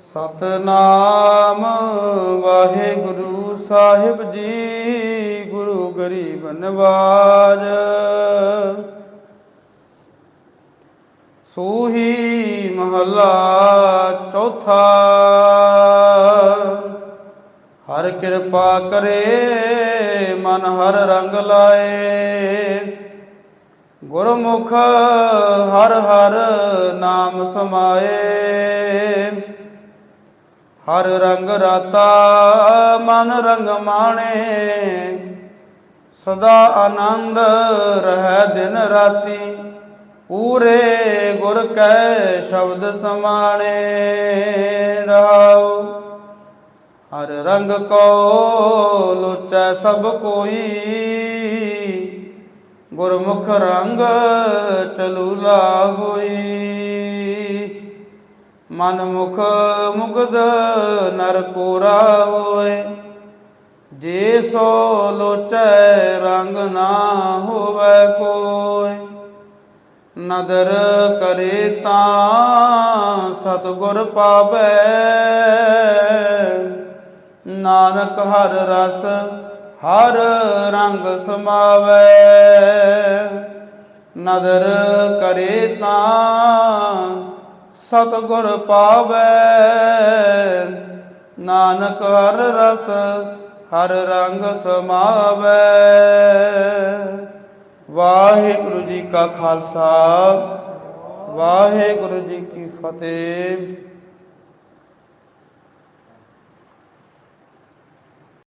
ਸਤਨਾਮ ਵਾਹਿਗੁਰੂ ਸਾਹਿਬ ਜੀ, ਗੁਰੂ ਗਰੀਬ ਨਵਾਜ। ਸੂਹੀ ਮਹਲਾ ਚੌਥਾ। ਹਰ ਕਿਰਪਾ ਕਰੇ, ਮਨ ਹਰ ਰੰਗ ਲਾਏ। ਗੁਰਮੁਖ ਹਰ ਹਰ ਨਾਮ ਸਮਾਏ। ਹਰ ਰੰਗ ਰਾਤਾ ਮਨ ਰੰਗ ਮਾਣੇ। ਸਦਾ ਆਨੰਦ ਰਹਿ ਦਿਨ ਰਾਤੀ। ਪੂਰੇ ਗੁਰ ਕੈ ਸ਼ਬਦ ਸਮਾਣੇ ਰਹਾਉ। ਹਰ ਰੰਗ ਕੋ ਲੋਚੈ ਸਭ ਕੋਈ। ਗੁਰਮੁਖ ਰੰਗ ਚਲੂਲਾ ਹੋਈ ਮਨ ਮੁਖ ਮੁਗਧ ਨਰ ਕੋਰਾ ਹੋਏ। ਜੇ ਸੋ ਲੋਚੈ ਰੰਗ ਨਾ ਹੋਵੇ ਕੋਈ ਨਦਰ ਕਰੇ ਤਾਂ ਸਤਿਗੁਰ ਪਾਵੇ। ਨਾਨਕ ਹਰ ਰਸ, ਹਰ ਰੰਗ ਸਮਾਵੇ। ਨਦਰ ਕਰੇ ਤਾਂ ਸਤਿਗੁਰ ਪਾਵੇ, ਨਾਨਕ ਹਰ ਰਸ, ਹਰ ਰੰਗ ਸਮਾਵੈ। ਵਾਹਿਗੁਰੂ ਜੀ ਕਾ ਖਾਲਸਾ, ਵਾਹਿਗੁਰੂ ਜੀ ਕੀ ਫਤਿਹ।